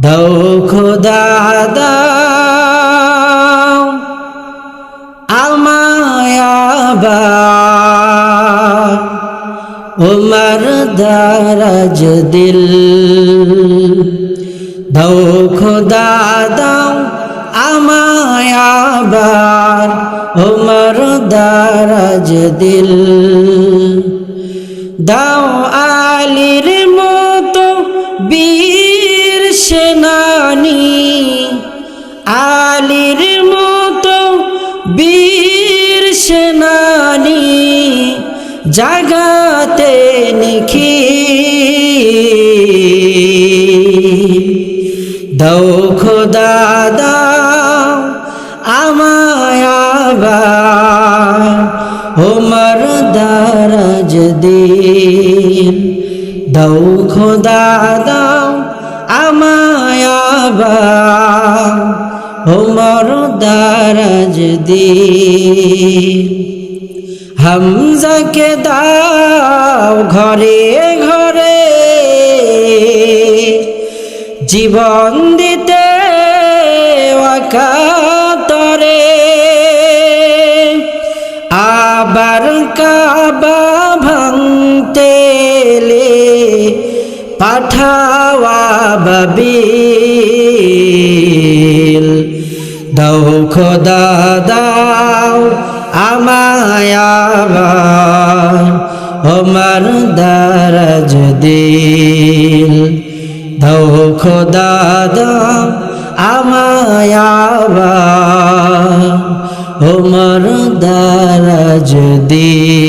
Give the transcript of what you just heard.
দাও খোদা, দাও আমায়াবার উমর দারাজ দিল। দাও খোদা, দাও আমায়াবার উমর দারাজ দিল। দাও আলির বীর সেনানি আলির মতো বীর সেনানি জাগাতে নিখি দাও খোদা, দাও আমায় আবার ওমর দারাজ দিন দাও খোদা, দাও ওমর দারাজ দিন। হামজাকে দাও ঘরে ঘরে জীবন দিতে অকাতরে আবার কাবা পাঠাওয়া বাবিল। দাও খোদা, দাও আমায় আবার ওমর দারাজ দিল। দাও খোদা, দাও আমায় আবার ওমর দারাজ দিল।